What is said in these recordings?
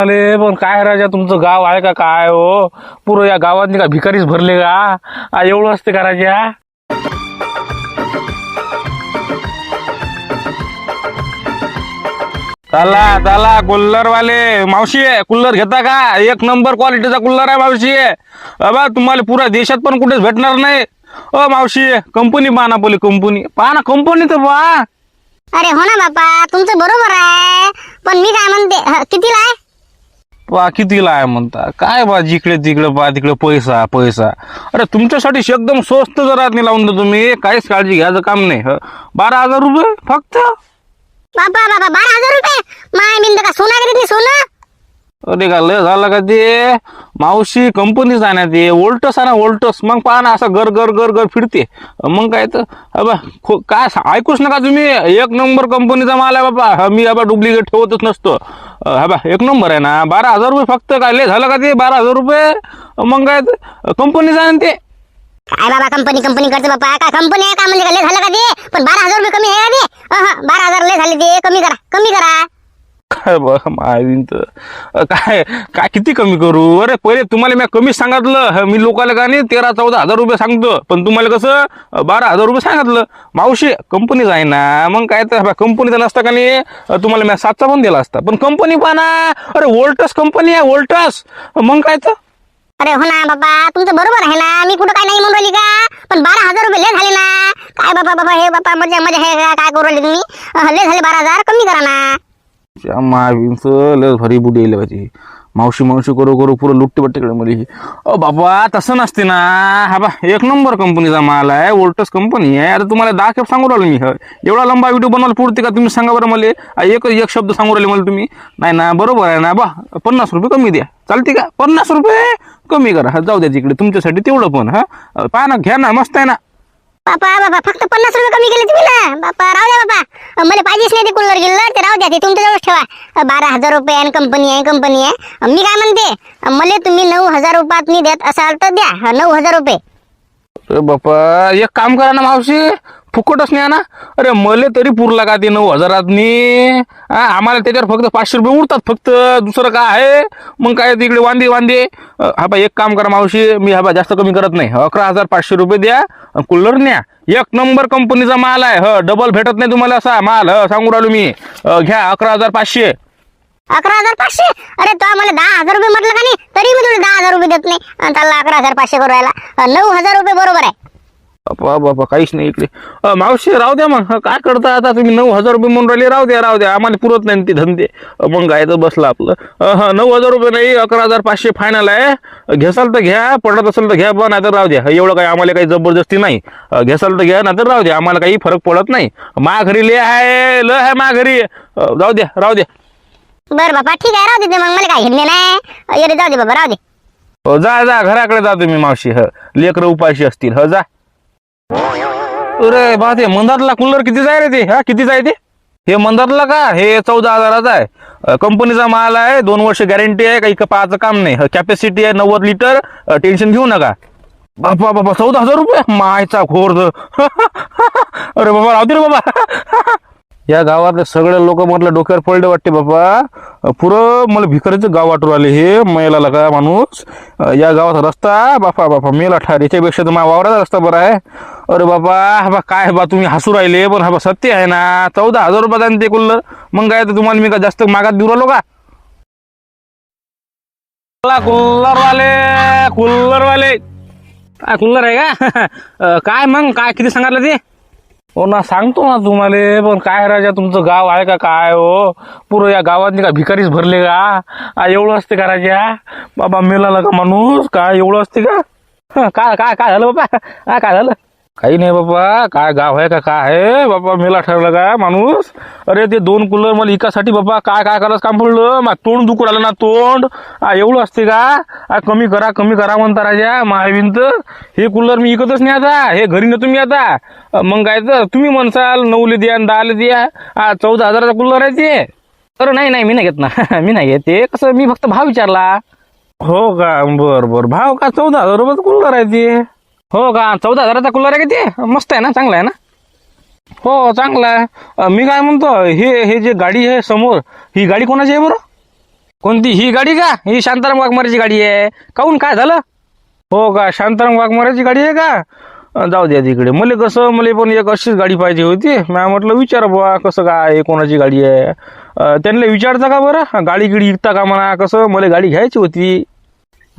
अरे पण काय राजा तुमचं गाव आहे का काय हो? पुरं या गावातनी का भिकारीच भरले का? आ, एवढं असते का राजा? चला चला कुल्लर वाले मावशी कुल्लर घेता का? एक नंबर क्वालिटीचा कुल्लर आहे मावशी. अबा तुम्हाला पुऱ्या देशात पण कुठेच भेटणार नाही. अ मावशी कंपनी पाहा ना बोली कंपनी पाहा ना कंपनी तर पहा अरे हो ना बापा तुमचं बरोबर आहे. पण मी काय म्हणते ह, कितीला आहे? पहा कितीला आहे म्हणता? काय बा जिकडे तिकडे पहा तिकडे पैसा पैसा. अरे तुमच्यासाठी एकदम स्वस्त जरात नाही लावून देतो तुम्ही काहीच काळजी घ्यायचं काम नाही. ह. बारा हजार रुपये फक्त? बाबा बाबा बारा हजार रुपये? माय बिंद का सोना किती सोनं? अरे का लय झालं का ते? मावशी कंपनीच आहे ना ते. ओल्टस आहे ना ओल्टस मग पहा ना असं गर गर गर गर फिरते. मग काय तर? अबा खो- काय ऐकूच नका तुम्ही. एक नंबर कंपनीचा माल आहे बाबा. मी अबा डुप्लिकेट ठेवतच नसतो. हा बा एक नंबर आहे ना. बारा हजार रुपये फक्त काय? लय झालं का ते? बारा हजार रुपये? मग काय कंपनीच आहे ना ते. काय बाबा कंपनी कंपनी करते बाबा काय कंपनी आहे का? म्हणजे लय झालं का ते? पण बारा हजार रुपये कमी आहे का ते? बारा हजार लय झाले ते. कमी करा कमी करा. तर. अ, काय काय किती कमी करू? अरे पहिले तुम्हाला मी कमीच सांगितलं. मी लोकांना का नाही तेरा चौदा हजार रुपये सांगतो. पण तुम्हाला कसं बारा हजार रुपये सांगितलं. मावशी कंपनीच आहे ना. मग काय तर कंपनीचा नसता का नाही? तुम्हाला मी सातचा पण दिला असता. पण कंपनी पण अरे वोल्टस कंपनी आहे वोल्टस. मग काय तर? अरे हो ना बाबा. तुमचं बरोबर आहे ना. मी कुठं काय नाही म्हणून राहिली का? पण बारा हजार रुपये लय झाले ना. काय बाबा बाबा हे बाबा मजा मजा हे काय करू राहिले तुम्ही? लय झाले बारा हजार. कमी करा ना. मावींचं लस भारी बुडी यायला पाहिजे. मावशी मावशी करू करू पुरं लुट्टी बट्टीकडे मध्ये अ बाबा तसं नसते ना. हा बा एक नंबर कंपनीचा माल आहे वोल्टस कंपनी आहे. आता तुम्हाला दहा खेप सांगू राहिलो मी. ह. एवढा लंबा व्हिडिओ बनवायला पुरते का? तुम्ही सांगा बरं मला. एक एक शब्द सांगू राहिले मला तुम्ही. नाही ना बरोबर आहे ना बा. पन्नास रुपये कमी द्या. चालते का? पन्नास रुपये कमी करा. हा, जाऊ द्या तिकडे. तुमच्यासाठी तेवढं पण हा. अ, पहा ना घ्या ना. मस्त आहे ना. बापा बापा फक्त पन्नास रुपये कमी केले तुम्ही ना. बापा राहू द्या बापा. मला पाहिजेच नाही ते कूलर गिल्लर ते राहू द्या ते तुमच्याजवळच ठेवा. बारा हजार रुपये आणि कंपनी आहे कंपनी आहे. मी काय म्हणते? मला तुम्ही नऊ हजार रुपयात मी देत असाल तर द्या. नऊ हजार रुपये. अरे बापा एक काम करा ना मावशी फुकटच नाही ना. अरे मले तरी पुरला का ते नऊ हजारातनी. आम्हाला त्याच्यावर फक्त पाचशे रुपये उरतात फक्त दुसरं काय आहे? मग काय तिकडे वांदे वांदे? हा बा एक काम करा मावशी मी हा बा जास्त कमी करत नाही. अकरा हजार पाचशे रुपये द्या कूलर न्या. एक नंबर कंपनीचा माल आहे. ह डबल भेटत नाही तुम्हाला असा माल. ह सांगू राहिलो मी. घ्या अकरा हजार पाचशे. अकरा हजार पाचशे? अरे तो मला दहा हजार रुपये म्हटलं का नाही? तरी मी तुला दहा हजार रुपये देत नाही. आणि त्याला अकरा हजार पाचशे करू राहिला. नऊ हजार रुपये बरोबर आहे. काहीच नाही इकडे. अ, मावशी राहू द्या मग. काय करता आता तुम्ही? नऊ हजार रुपये म्हणून राहिले. राहू द्या राहू द्या. आम्हाला पुरत नाही ते धंदे. अ, मग गायचं बसलं आपलं. अ, हा नऊ हजार रुपये नाही अकरा हजार पाचशे फायनल आहे. घेसाल तर घ्या. पडत असेल तर घ्या पण नाही तर राहू द्या. एवढं काही आम्हाला काही जबरदस्ती नाही. अ, घेसाल तर घ्या नाही तर राहू द्या. आम्हाला काही फरक पडत नाही. मा घरी ले आहे ल आहे मा घरी अ, जाऊ द्या राहू द्या. बर बाबा ठीक आहे राहू दे ते मग मला काय घेणे नाही. अरे जाऊ दे बाबा राहू दे. हो, जा जा घराकडे जा तुम्ही मावशी ह. लेकर उपाशी असतील ह जा. अरे बा ते मंदारला कूलर किती जाय रे ते हा किती जाय ते? हे मंदारला का? हे चौदा हजाराचा आहे. कंपनीचा माल आहे दोन वर्ष गॅरंटी आहे काही पाहायचं काम नाही. कॅपॅसिटी आहे नव्वद लिटर टेन्शन घेऊ नका. बापा बाबा चौदा हजार रुपये? मायचा खोर्द अरे बाबा राहते रे बाबा. या गावातले सगळे लोक म्हटलं डोक्यावर पडले वाटते बाबा पुरं मला भिकारीचं गाव वाटू राहिले हे मैलाला का माणूस. या गावाचा रस्ता बापा बापा मेला ठार. याच्यापेक्षा तर माझ्या वावराचा रस्ता बरा आहे. अरे बाबा हा बा काय बा तुम्ही हसू राहिले पण हा बा सत्य आहे ना. चौदा हजार रुपये आहे ना ते कुल्लर मग काय तर तुम्हाला मी का जास्त मागात देऊ राहिलो का? कुल्लर वाले कुल्लर वाले. काय कुल्लर आहे का? काय मग? काय किती सांगितलं ते? हो ना सांगतो ना तुम्हाला पण काय राजा तुमचं गाव आहे का काय हो? पुरं या गावातनी का भिकारीच भरले का? आ, एवढं असते का राजा? बाबा मेलाला का माणूस? काय एवढं असते का? हं, काय काय काय झालं बाबा? हा काय झालं? काही नाही बाबा काय गाव आहे का काय आहे? बाबा मेला ठरलं का माणूस? अरे ते दोन कूलर मला इकासाठी बाबा काय काय करायचं काम पडलं? मग तोंड दुखू राहिलं ना तोंड. आ, एवढं असते का? आ, कमी करा कमी करा म्हणता राजा महाविंत. हे कूलर मी इकतच नाही आता. हे घरी नेतो मी आता. मग काय तर तुम्ही म्हणसाल नऊले द्या आणि दहाले द्या. आ, चौदा हजाराचा कूलर आहे ते. अरे नाही नाही मी नाही घेत ना. मी नाही घेत ते. कसं मी फक्त भाव विचारला. हो का? बर बर. भाव का? चौदा हजार रुपयाचा कूलर आहे ते. हो का? चौदा हजाराचा कूलर आहे का ते? मस्त आहे ना चांगला आहे ना? हो चांगला आहे. मी काय म्हणतो हे हे जे गाडी आहे समोर ही गाडी कोणाची आहे बरं? कोणती? ही गाडी का? ही शांताराम वाघमाराची गाडी आहे. काहून? काय झालं? हो का? शांताराम वाघमाराची गाडी आहे का? जाऊ द्या तिकडे. मला कसं मला पण एक अशीच गाडी पाहिजे होती. मॅ म्हटलं विचार बुवा कसं काय कोणाची गाडी आहे? त्यांना विचारता का बरं? गाडी गिडी विकता का म्हणा? कसं? मला गाडी घ्यायची होती.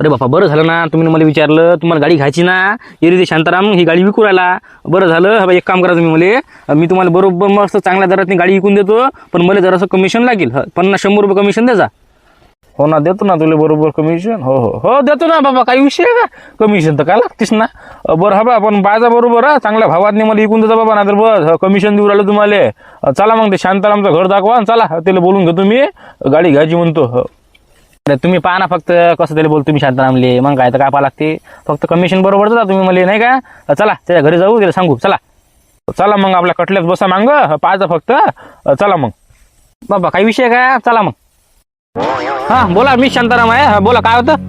अरे बापा बरं झालं ना. तुम्ही मला विचारलं तुम्हाला गाडी घ्यायची ना. येरी ते शांताराम ही गाडी विकू राहिला. बरं झालं. हा एक काम करा तुम्ही मला. मी तुम्हाला बरोबर मस्त चांगल्या दरातनी गाडी विकून देतो पण मला जरासं कमिशन लागेल. पन्नास शंभर रुपये कमिशन द्यायचा हो ना देतो ना तुला बरोबर कमिशन हो हो. हो देतो ना बाबा काही विषय आहे का कमिशन तर काय लागतेस ना? बरं हा बा पण बाजा बरोबर हा. चांगल्या भावातनी मला विकून देतो बाबा ना तर बस कमिशन देऊ राहिलं तुम्हाला. चला मग ते शांतारामचं घर दाखवा आणि चला. त्याला बोलून घेतो मी. गाडी घ्यायची म्हणतो. हो. तुम्ही पहा ना फक्त कसं त्याला बोल तुम्ही शांतारामले मग काय तर काय पाहा लागते. फक्त कमिशन बरोबर देता तुम्ही मला नाही का? चला त्याच्या घरी जाऊ त्याला सांगू चला. चला मग आपल्या कटल्यात बसा मांग पाहायचं फक्त. चला मग. बाबा काही विषय काय? चला मग. हा बोला मी शांताराम आहे. बोला काय होतं?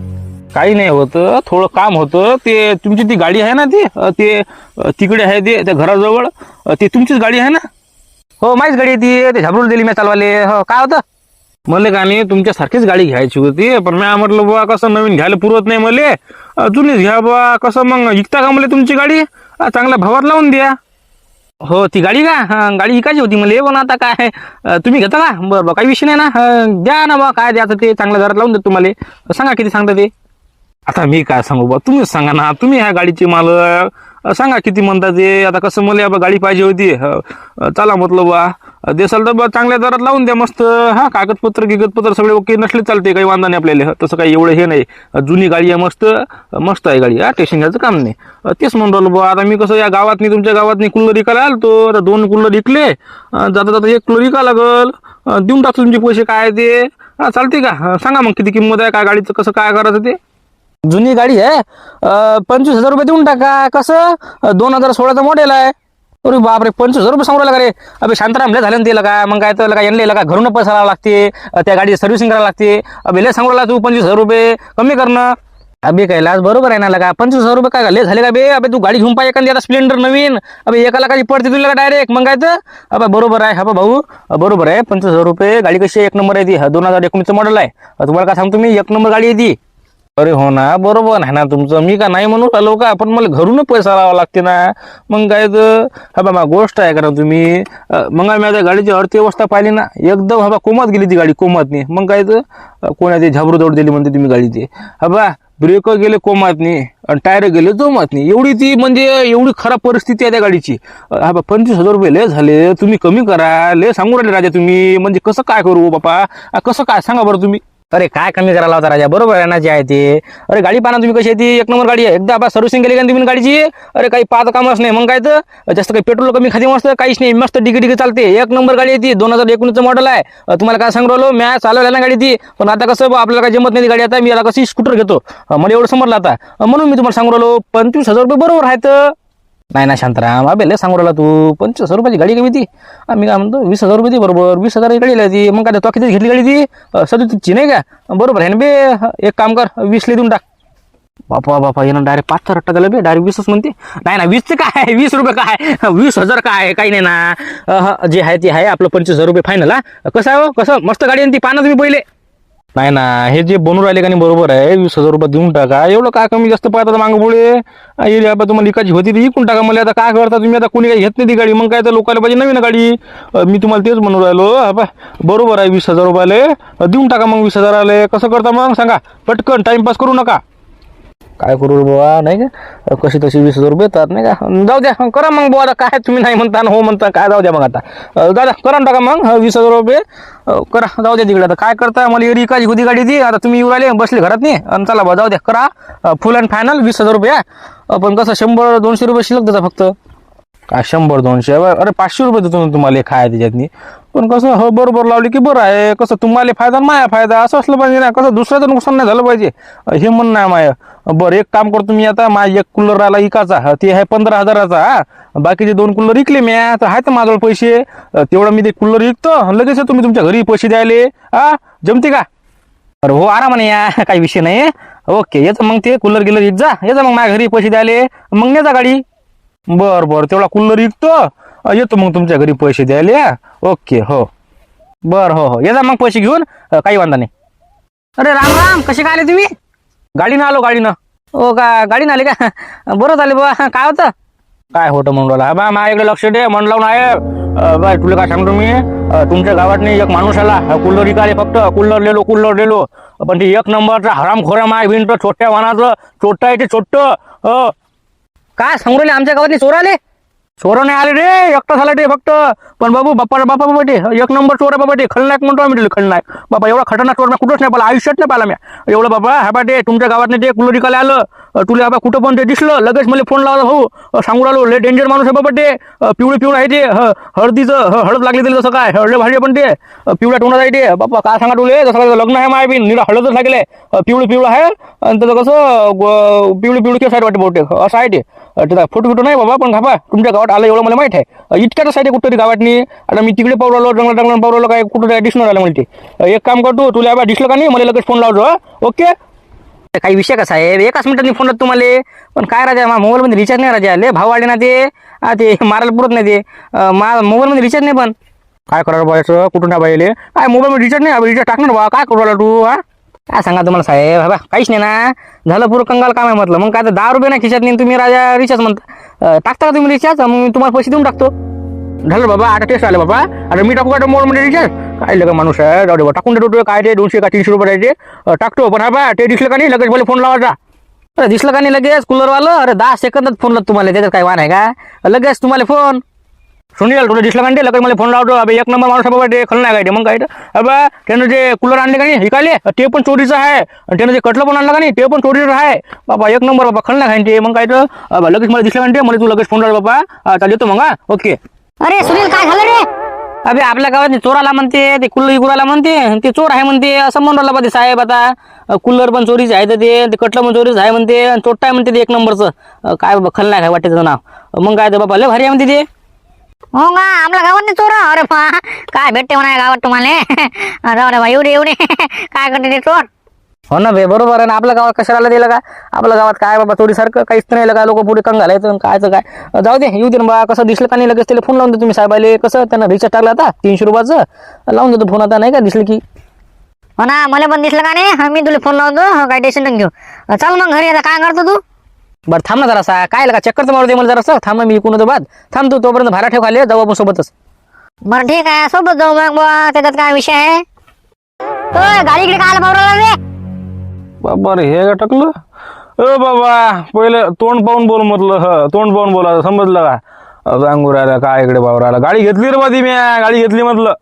काही नाही होतं थोडं काम होतं. ते तुमची ती गाडी आहे ना ती? ते तिकडे आहे ते त्या घराजवळ. ती तुमचीच गाडी आहे ना? हो माझीच गाडी आहे ती. ते झाबरून दिली मी चालवाले. हो काय होतं? मला का नाही तुमच्यासारखीच गाडी घ्यायची होती. पण मी म्हटलं बुवा कसं नवीन घ्यायला पुरत नाही मला. जुनीच घ्या बुवा कसं मग विकता का मला तुमची गाडी? चांगल्या भावात लावून द्या. हो ती गाडी का? हा गाडी विकायची होती मला पण आता काय? तुम्ही घेता का? बरं बरं काही विषय नाही ना. द्या ना बा काय द्यायचं ते चांगल्या दरात लावून देतो तुम्हाला. सांगा किती सांगता ते. आता मी काय सांगू बा तुम्हीच सांगा ना. तुम्ही ह्या गाडीचे मालक. सांगा किती म्हणता ते. आता कसं मला बा गाडी पाहिजे होती. चला म्हटलं बा देसाल तर चांगल्या दरात लावून द्या मस्त हा कागदपत्र गिगदपत्र सगळे ओके नसले चालते काही वांधा नाही आपल्याला. तसं काही एवढं हे नाही. जुनी गाडी आहे मस्त मस्त आहे गाडी. हा टेशन घ्यायचं काम नाही. तेच म्हणून राहिलो बा आता मी कसं या गावातनी तुमच्या गावातनी कुल्लर विकायला आलो आता दोन कुल्लर विकले. जाता जाता एक कुल्लर विका लागल. देऊन टाकतो तुमचे पैसे काय आहे ते. हा चालते का? सांगा मग किती किंमत आहे काय गाडीचं कसं काय करायचं ते. जुनी गाडी आहे. पंचवीस हजार रुपये देऊन टाका. कसं? दोन हजार सोळाचं मॉडेल आहे. अरे बापरे पंचवीस हजार रुपये सांगू लागला रे? अबे शांताराम लय झालं ना ते का? मग काय तर काय यांना का? घरून पैसा लावा लागते. त्या गाडीची सर्व्हिसिंग करायला लागते. अबे लय सांगू लागला तू पंचवीस हजार रुपये. कमी करणं अबे कैलास बरोबर आहे ना लगा. पंचवीस हजार रुपये काय लय झाले का बे? अबे तू गाडी घेऊन पाहिजे एखादी आता स्प्लेंडर नवीन. अबे एकाला काही पडते तुला डायरेक्ट मग काय तर? अबे बरोबर आहे. हा भाऊ बरोबर आहे. पंचवीस हजार रुपये. गाडी कशी एक नंबर आहे ती. दोन हजार एकोणीसचं मॉडेल आहे. तुम्हाला काय सांगतो मी? एक नंबर गाडी आहे ती. अरे हो ना बरोबर आहे ना तुमचं. मी का नाही म्हणू राहिलो का? पण मला घरून पैसा लावा लागते ना. मग काय तर हा बाबा गोष्ट आहे कारण तुम्ही? मग मी गाडीची अर्थव्यवस्था पाहिली ना. एकदम हा बा कोमात गेली ती गाडी कोमातनी मग काय तर कोणाची कोणा ते झाबरू दौड दिली म्हणते तुम्ही गाडीची. हा बा ब्रेक गेले कोमातनी आणि टायर गेले जोमातनी एवढी ती म्हणजे एवढी खराब परिस्थिती आहे त्या गाडीची. हा बा पंचवीस हजार रुपये लय झाले. तुम्ही कमी करा. लय सांगू राहिले राजा तुम्ही. म्हणजे कसं काय करू बापा? कसं काय सांगा बरं तुम्ही? अरे काय कमी करायला होता राजा? बरोबर आहे ना जे आहे ते. अरे गाडी पाना ना तुम्ही कशी आहे ती. एक नंबर गाडी आहे. एकदा आपण सर्व्हिसिंग केली का तुम्ही गाडीची? अरे काही पाच कामच नाही. मग काय तर? जास्त काही पेट्रोल कमी खाती मस्त. काहीच नाही. मस्त डिगी डिगी चालते. एक नंबर गाडी आहे ती. दोन हजार एकोणीसचं मॉडेल आहे. तुम्हाला काय सांगू राहिलो? मॅ चालवल्या ना गाडी ती. पण आता कसं आपल्याला काय जमत नाही ती गाडी आता. मी याला कशी स्कूटर घेतो? मला एवढं समजलं आता. म्हणून मी तुम्हाला सांगू राहिलो पंचवीस हजार रुपये बरोबर आहेत. नाही ना शांतराम अबे लय सांगू राहिला तू. पंचवीस हजार रुपयाची गाडी कमी ती. मी काय म्हणतो वीस हजार रुपये ती बरोबर. वीस हजार गाडी ती. मग काय तो किती घेतली गाडी ती? सदतीसची नाही का? बरोबर आहे ना बे. एक काम कर वीसला देऊन टाक. बापा बापा येणं डायरेक्ट पाच हजार टाकायला बे. डायरेक्ट वीसच म्हणते. नाही ना वीसचे काय? वीस रुपये काय? वीस हजार काय? काही नाही ना. जे आहे ते आहे. आपलं पंचवीस हजार रुपये फायनल हा. कसं आहे हो? कसं? मस्त गाडी आहे ती. पाना तुम्ही पहिले. नाही ना हे जे बनून राहिले का नाही बरोबर आहे. वीस हजार रुपये देऊन टाका. एवढं काय कमी जास्त पाहतात मागं एरिया तुम्हाला इकायची होती ती इकून टाका मला. आता काय करता तुम्ही? आता कोणी काही घेत नाही ती गाडी. मग काय तर लोकांना पाहिजे नवीन गाडी. मी तुम्हाला तेच म्हणून राहिलो. बरोबर आहे वीस हजार रुपयाले. देऊन टाका मग वीस हजाराले. कसं करता मग? सांगा. पटकन. टाइमपास करू नका. काय करू बुवा नाही का? कशी तशी वीस हजार रुपये येतात नाही का? जाऊ द्या करा मग बुवा आता काय तुम्ही नाही म्हणता हो म्हणता काय जाऊ द्या मग आता. दादा करा टाका मग वीस हजार रुपये. करा जाऊ द्या तिकडे आता. काय करता मला एरी एकाची होती गाडी ती. आता तुम्ही येऊ राहिले बसले घरात नाही. आणि चला बा जाऊ द्या करा. फुल अँड फायनल वीस हजार रुपये. पण कसं शंभर दोनशे रुपये शिल्लक देता फक्त. काय शंभर दोनशे? अरे पाचशे रुपये देतो ना तुम्हाला खाय त्याच्यातनी. पण कसं हो बरोबर लावली की बरं आहे. कसं तुम्हाला फायदा माया फायदा असं असलं पाहिजे ना. कसं दुसऱ्याचं नुकसान नाही झालं पाहिजे. हे म्हणणं आहे माय. बरं एक काम करतो मी आता. माझ्या एक कूलर राहिला इकाचा. ते आहे पंधरा हजाराचा हा. बाकीचे दोन कूलर विकले मी तर आहे तर माझ्याजवळ पैसे. तेवढं मी ते कूलर विकतो. लगेच तुम्ही तुमच्या घरी पैसे द्यायले. हा जमते का? अरे हो आरामाने या. काही विषय नाही. ओके याचं मग ते कूलर गिलर येत जा याचा मग माझ्या घरी पैसे द्यायले. मग नाही जा गाडी. बर बर. तेवढा कूलर विकतो. येतो मग तुमच्या घरी पैसे द्यायला ओके हो. बर हो हो. ये जा मग पैसे घेऊन. काही वांधा नाही. अरे राम राम. कसे काय आले तुम्ही? गाडीनं आलो गाडीनं. हो का? गाडीनं आले का? बरं झाले बा काय होतं? काय होतं म्हणून बा माझ्याकडे लक्ष दे. मन लावून आहे. अं, बा तुला काय सांगतो मी? तुमच्या गावात नाही एक माणूस आला. कुल्लर इकाले फक्त. कुल्लर लेलो कुल्लर लेलो पण ते एक नंबरचा हरामखोरा माय भिंत. छोट्या वाहनाचं छोटं आहे ते छोटं. हो. काय सांगू राहिले? आमच्या गावातले चोर आले? चोर नाही आले रे. एकटा झाला ते फक्त. पण बाबू बाप्पा बापा बाबा ते एक नंबर चोर आहे बाबा ते खलनायक म्हणतो आम्ही त्याला खलनायक. बाबा एवढा खतरनाक चोर कुठंच नाही पाहिला. आयुष्यात नाही पाहिला मी. एवढं बाबा हा बा ते तुमच्या गावात ते कुल्लर आलं तुला बाबा कुठं पण ते दिसलं लगेच मला फोन लावला भाऊ सांगू राहिलो लय डेंजर माणूस आहे बाबा ते पिवळे पिवळं आहे ते हळदीचं हळद लागली तरी जसं काय हळदे भाजी पण ते पिवळ्या तोंडात आहे ते. बाबा काय सांगा तुले? जसं लग्न आहे माय बी निरा हळदच लागले. पिवळं पिवळं आहे आणि त्याचं कसं पिवळी पिवळी केस आहे वाटते बहुतेक. असं आहे ते. फोटो बिटो नाही बाबा पण खापा तुमच्या गावात आलं एवढं मला माहीत आहे. अं, साईड आहे कुठतरी गावातनी. आता मी तिकडे पावलो जंगल जंगल पावलो काय कुठं काय दिसणार आलं मला ते एक काम करतो तुला बा दिसलं का नाही? मला लगेच फोन लावतो ओके? काही विषय कसा आहे? एकाच मिनिटांनी फोन लावतो तुम्हाला. पण काय राजा मा मोबाईलमध्ये रिचार्ज नाही राजा. लय भाव वाढले ना ते. हा, ते मारायला पुरत नाही ते. मा मोबाईलमध्ये रिचार्ज नाही पण. काय करायला बायचं कुठून नाही बायले काय मोबाईलमध्ये रिचार्ज नाही? रिचार्ज टाकणार बा. काय करू राहिला तू हा? काय सांगा तुम्हाला साहेब? बाबा काहीच नाही ना. झालं पुरं कंगाल काम आहे म्हटलं. मग काय तर दहा रुपये ना खिशात नाही तुम्ही राजा रिचार्ज म्हणता टाकता का तुम्ही रिचार्ज मग मी तुम्हाला पैसे देऊन टाकतो. झालं बाबा आता टेस्ट आलं बाबा. आता मी टाकू का मोबाईलमध्ये रिचार्ज काय लगा माणूस आहे? जाऊ दे बा टाकून देतो काय ते दोनशे का तीनशे रुपये ते. टाकतो. पण हा बा ते दिसलं का नाही? लगेच मला फोन लावायचा. अरे दिसलं का नाही लगेच? कूलरवालं अरे दहा सेकंदात फोन लावतो तुम्हाला. त्याच्यात काय वाण आहे का? लगेच तुम्हाला फोन सुनील तुला दिसलं का नाही ते लगेच मला फोन लावतो अबे एक नंबर माणूस आहे बाबा ते खल नाही काय ते मग काय ते अबा त्यानं जे कूलर आणले का नाही हिकाले ते पण चोरीचं आहे. आणि त्यानं जे कटलं पण आणलं का नाही ते पण चोरीचं आहे. बाबा एक नंबर बाबा खल नाही खाईन ते मग काय तर. अबा लगेच मला दिसलं का नाही ते मला तू लगेच फोन लाव बाबा. चालेल येतो मग हा. ओके अरे सुनील काय झालं रे? अबे आपल्या गावात चोराला म्हणते ते कुल्लर गुराला म्हणते ते चोर आहे म्हणते असं म्हणून राहिला बा ते साहेब आता. कूलर पण चोरीच आहे तर ते कटलं पण चोरीच आहे म्हणते आणि चोट्टा आहे म्हणते ते एक नंबरचं काय बाबा खल नाही काय वाटते त्याचं नाव. मग काय ते बाबा लय भारी आहे म्हणते ते. हो का? आपल्या गावात नाही चोर अरे पा काय भेटते म्हणा गावात तुम्हाला? जाऊ रे बा एवढे एवढे. काय करते ते चोर? हो ना बे बरोबर आहे ना. आपल्या गावात कशाला दिलं का? आपल्या गावात काय बाबा चोरीसारखं काहीच नाही का? लोक पुढे कंगाल आहेत कायचं काय? जाऊ दे येऊ दे ना बा. कसं दिसलं का नाही लगेच त्याला फोन लावून दे तुम्ही साहेबाले. कसं त्यांना रिचार्ज टाकला आता? तीनशे रुपयाचं? लावून देतो फोन आता नाही का? दिसलं की. हो ना मला पण दिसलं का नाही? मी तुला फोन लावतो हा, काय टेन्शन घेऊ. चल मग घरी आता. काय करतो तू? बरं थांब ना जरासा. काय लगा चक्कर तर मारू दे मला जरासं. थांब ना मी इकून होतो बाद. थांब तू तोपर्यंत भाडा ठेव खाली जाऊ आपण सोबतच. बरं ठीक आहे. सोबत जाऊ मग बुवा. त्याच्यात काय विषय आहे? गाडी इकडे काय पावला रे बाबा रे हे का टाकलं अ बाबा पहिले तोंड पाहून बोल म्हटलं. ह तोंड पाहून बोला. समजलं का? सांगू राहिला काय इकडे राहिला गाडी घेतली रे बा ती मी. गाडी घेतली म्हटलं.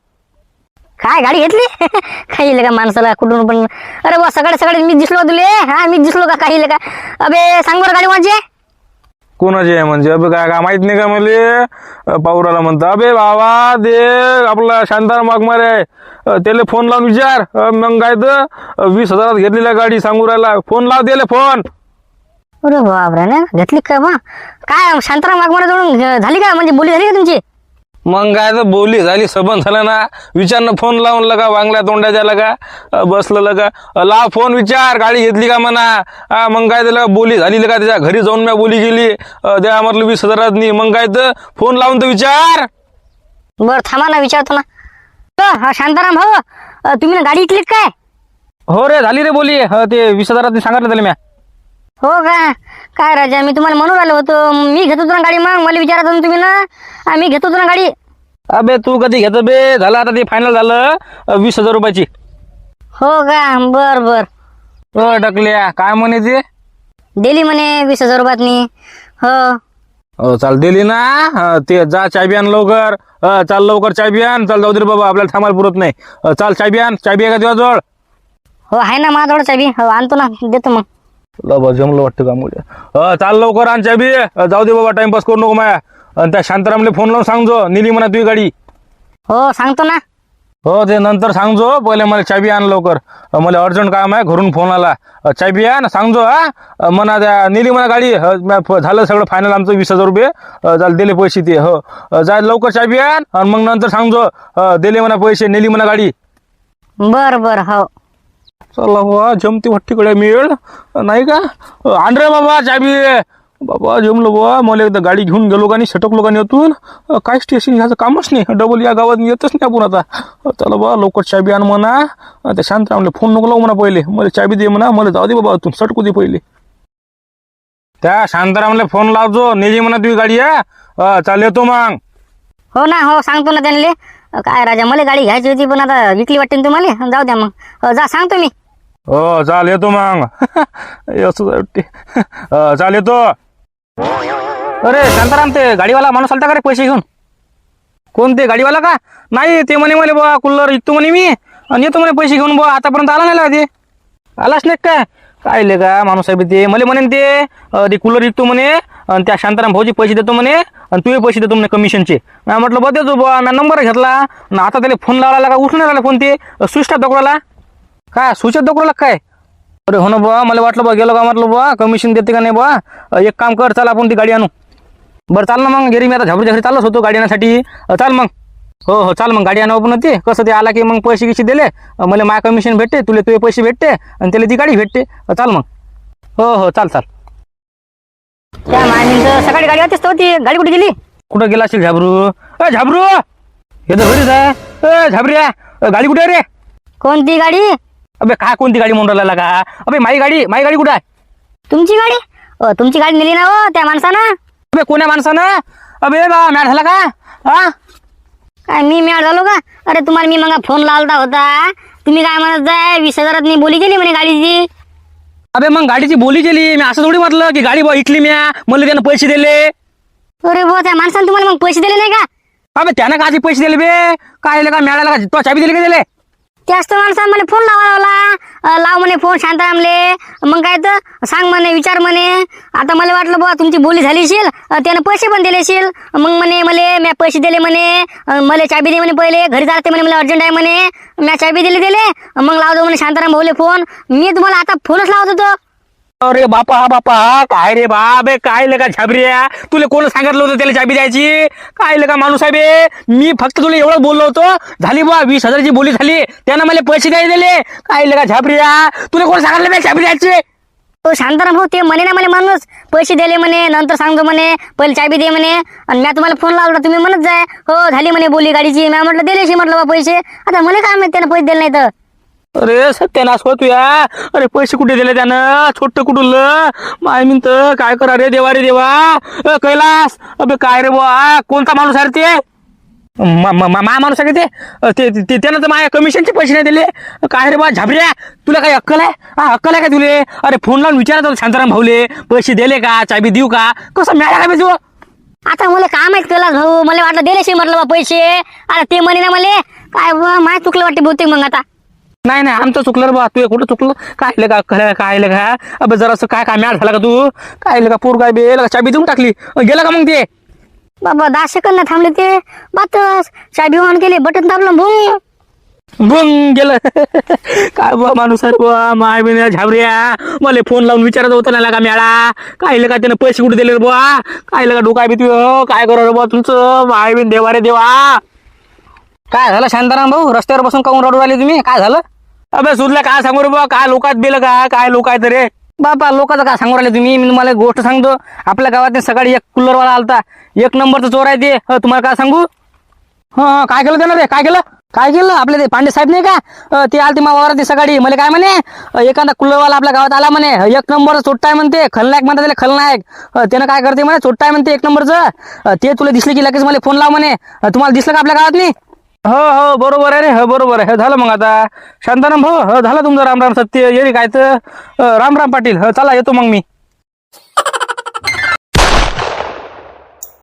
काय गाडी घेतली? काही का माणसाला कुठून पण? अरे बुवा सगळे सगळे मी दिसलो तुले. हा मी दिसलो का काही का? अबे सांग बरं गाडी माझी? कोणाची आहे म्हणजे? अबे काय काय माहीत नाही का मले? पाऊराला म्हणतं अबे बाबा दे आपला शांताराम वाघमारे आहे त्याला फोन लावून विचार. मग काय तर वीस हजारात घेतलेल्या गाडी सांगू राहिला. फोन लाव त्याला फोन. अरे बापरे ना? घेतली का बा काय शांताराम वाघमारे जवळून झाली का? म्हणजे बोली झाली का तुमची? मग काय तर बोली झाली सबंध झालं ना. विचारनं फोन लावून लगा वांगल्या तोंडाच्या लगा. बसलं लगा. लाव फोन विचार गाडी घेतली का म्हणा. हा, मग काय त्याला बोली झाली लगा त्याच्या घरी जाऊन मी बोली गेली द्या म्हटलं वीस हजारात नाही. मग काय तर फोन लावून तर विचार. बरं थांबा ना विचारतो ना. हा शांताराम भाऊ अ, तुम्ही ना गाडी इकलीत काय? हो रे झाली रे बोली. ते वीस हजारात सांगितलं त्याला म्या. हो का? काय राजा मी तुम्हाला म्हणून आलो होतो. मी घेत ना गाडी मग मला विचारत होतो तुम्ही ना. मी घेत ना गाडी. अबे तू कधी घेतो बे? झालं आता ते फायनल झालं अ, वीस हजार रुपयाची. हो का? बर बर. अ, टाकल्या काय म्हणे ते? दिली म्हणे वीस हजार रुपयातनी. हो. हो चाल दिली ना. अ, ते जा चाय बियान लवकर. अ, चाल लवकर चाय बियान चाल जाऊ दे रे बाबा आपल्याला थांबायला पुरत नाही. अ, चाल चाय बियान चाय बिया का तुझ्याजवळ हो आहे ना माझ्याजवळ चाबी हो आणतो ना देतो मग. बाबा जमलं वाटतं का मुळे अ, चाल लवकर आण चाय बी जाऊ दे बाबा टाइमपास करू नको माया. आणि त्या शांतारामले फोन लावून सांगजो. निली म्हणा तुझी गाडी. हो सांगतो ना. हो ते नंतर सांगजो. पहिले मला चाबी आण लवकर. मला अर्जंट काम आहे घरून फोन आला. चाबी आण सांगजो हा. म्हणा त्या नेली म्हणा गाडी. झालं सगळं फायनल आमचं वीस हजार रुपये. झालं दिले पैसे ते हो. जाय लवकर चाबी आण आणि मग नंतर सांगजो. दिले म्हणा पैसे नेली म्हणा गाडी. बर बर हो. चला बाबा जमती वट्टीकडे मिळ नाही का? अ, बाबा चाबी. बाबा जमलो बुवा. मला एकदा गाडी घेऊन गेलो का नाही सटकलो का नाही यातून काय स्टेशन ह्याचं कामच नाही. डबल या गावात येतच नाही आपण आता. चला बा लवकर चाबी आण म्हणा. ते त्या शांतरामला फोन नको लावू म्हणा पहिले. मला चाबी दे म्हणा. मला जाऊ दे बाबा तू सटकू दे पहिले. त्या शांतारामला फोन लावजो. नेली म्हणा तुझी गाडी या चाल येतो मग. हो ना हो. सांगतो ना त्यांनी काय राजा मला गाडी घ्यायची होती पण आता विकली वाटते ना तुम्हाला? जाऊ द्या मग. जा सांगतो मी हो चाल येतो मग. असं अं, चाल येतो. अरे शांताराम ते गाडीवाला माणूस आलता का रे पैसे घेऊन? कोणते गाडीवाला का? नाही ते म्हणे मला बुवा कुल्लर इकतो म्हणे मी. आणि येतो म्हणे पैसे घेऊन बुवा आतापर्यंत आला नाही ते आलाच नाही काय काय ले का माणूस साहेब ते? मला म्हणे ते अं, ते कूलर विकतो म्हणे आणि त्या शांताराम भाऊजी पैसे देतो म्हणे. आणि तुझे पैसे देतो म्हणे कमिशनचे मी म्हटलं बघ देतो बुवा मी नंबर घेतला. आणि आता त्याला फोन लावला का उठून राहिला फोन ते. स्विच टाप काय स्विच दगडाला काय? अरे हो ना बुवा मला वाटलं बा. गेलो का? म्हटलं बुवा कमिशन देते का नाही बुवा एक काम कर चाल आपण ती गाडी आणू. बरं चाल ना मग. घरी मी आता झाबरू घरी चाललोच होतो गाडी आणण्यासाठी चाल मग. हो हो चाल मग. गाडी आणू आपण ते कसं ते आला की मग पैसे गिसे दिले. मला माय कमिशन भेटते तुला तुझे पैसे भेटते आणि त्याला ती गाडी भेटते. चाल मग. हो हो चाल चाल. त्या माणींचं सकाळी गाडी होतीच ती गाडी कुठे गेली? कुठं गेला असेल झाबरू? अ झाबरू! हे तर घरीच आहे. अ झाबऱ्या अ, गाडी कुठे आहे रे? कोणती गाडी? अबे काय कोणती गाडी म्हणून राहिला का? अबे माई गाडी माई गाडी कुठं आहे? तुमची गाडी? अ, तुमची गाडी नेली ना हो त्या माणसानं? अबे कोण्या माणसानं? अबे बा मॅट झाला का? हा? काय मी मॅड झालो का? अरे तुम्हाला मी मग फोन लावता होता. तुम्ही काय म्हणत जाय वीस हजारात मी बोली केली म्हणे गाडीची? अबे मग गाडीची बोली केली. मी असं थोडी म्हटलं की गाडी बा इकली म्या. मला त्यानं पैसे दिले. अरे बुवा त्या माणसाने तुम्हाला मग पैसे दिले नाही का? अबे त्यानं काची पैसे दिले बे? काय का मिळाला का? तो चाबी दिली का दिले त्याच तर माणसानं मला फोन लावा लावला लाव म्हणे फोन शांतारामले. मग काय तर? सांग म्हणे विचार म्हणे. आता मला वाटलं बुवा तुमची बोली झाली असेल त्यानं पैसे पण दिले असेल. मग म्हणे मले म्या पैसे दिले म्हणे. अ, मला चाबी दे म्हणे पहिले. घरी जाते म्हणे मला अर्जंट आहे म्हणे. म्या चाबी दिली दिले. मग लावतो म्हणे शांताराम भाऊले फोन. मी तुम्हाला आता फोनच लावत होतो. अरे बापा बापा काय रे बाबे काय लगा झाबऱ्या तुला कोण सांगितलं होतं त्याला चाबी द्यायची? काय लगा माणूस आहे बे? मी फक्त तुला एवढं बोललो होतो. झाली बा वीस हजारची बोली झाली. त्यानं मला पैसे द्यायला दिले. काय लगा झाबऱ्या तुला कोण सांगितलं बे चाबी द्यायची? तो शांताराम भाऊ ते म्हणे ना मला माणूस. पैसे दिले म्हणे नंतर सांगतो म्हणे पहिले चाबी दे म्हणे. आणि मी तुम्हाला फोन लावला तुम्ही म्हणत जाय. हो झाली म्हणे बोली गाडीची. मी म्हटलं दिलेशी म्हटलं बा पैसे. आता मला काय माहिती त्यानं पैसे दिले नाही तर अरे सत्यानाश होत या अरे पैसे कुठे दिले त्यानं? छोट कुठलं? माय म्हणत काय करा रे देवा रे देवा? अ, कैलास अबे काय रे बुवा कोणता माणूस आहे रे ते? मा मा- मा- मा माणूस आहे का ते? अ, ते ते- त्यानं तर माझ्या कमिशनचे पैसे नाही दिले. काय रे बा झाबऱ्या? तुला काही अक्कल आहे? हा अक्कल आहे का तुले? अरे फोन लावून विचारा तुला शांताराम भाऊले पैसे दिले का? चाबी देऊ का? कसं मिळाला का बे तू? आता मला काम आहे केला भाऊ मला वाटलं दिलेशी म्हटलं बा पैसे. आता ते म्हणे ना मला. काय बुवा, माय चुकलं वाटते बहुतेक मग आता. नाही नाही आमचं चुकलं रे बा तू कुठं चुकलं? काय आलं का काय काय आलं का? अबे जरासं काय काय मॅट झाला का तू? काय आलं का पूर काय बे लगा चाबी देऊन टाकली. गेला का मग ते? बाबा दहा सेकंद थांबले ते. बातच चाबी ऑन केली बटन दाबलं भूम बुंग गेलं. काय बा माणूस आहे बा माय बिन झाबऱ्या. मला फोन लावून विचारत होतं ना का मॅळा काय का त्यानं पैसे कुठे दिले रे बुवा? काय का डोकाय भीती? काय करा रे बुवा तुमचं? माय बिन देवा रे देवा. काय झालं शांताराम भाऊ? रस्त्यावर बसून काऊन रडू राहिले तुम्ही? काय झालं? अबे सुधला काय सांगू रे बुवा काय लोकात बिल का काय लोक आहेत रे? बापा लोकांचं काय सांगू राहिले तुम्ही? मी तुम्हाला एक गोष्ट सांगतो. आपल्या गावात सकाळी एक कूलरवाला आलता. एक नंबरचा चोर आहे ते. तुम्हाला काय सांगू? हा काय केलं त्यानं रे? काय केलं? काय केलं? आपले ते पांडे साहेब नाही का? अं, ते आलते मावावर ते सकाळी. मला काय म्हणे? अं, एखादा कुल्लरवाला आपल्या गावात आला म्हणे. एक नंबर चोट्टाय आहे म्हणते. खलनायक म्हणतात त्याला खलनायक. अं, त्यानं काय करते म्हणे? चोट्टाय आहे म्हणते एक नंबरचं. अं, ते तुला दिसले की लगेच मला फोन लाव म्हणे. अं, तुम्हाला दिसलं का आपल्या गावात नाही हो हो बरोबर आहे रे हो बरोबर आहे. हो, झालं मग आता. शांताराम भाऊ हो झालं तुमचं राम राम सत्य. ये रे काय तर रामराम राम राम पाटील. हो चला येतो मग मी.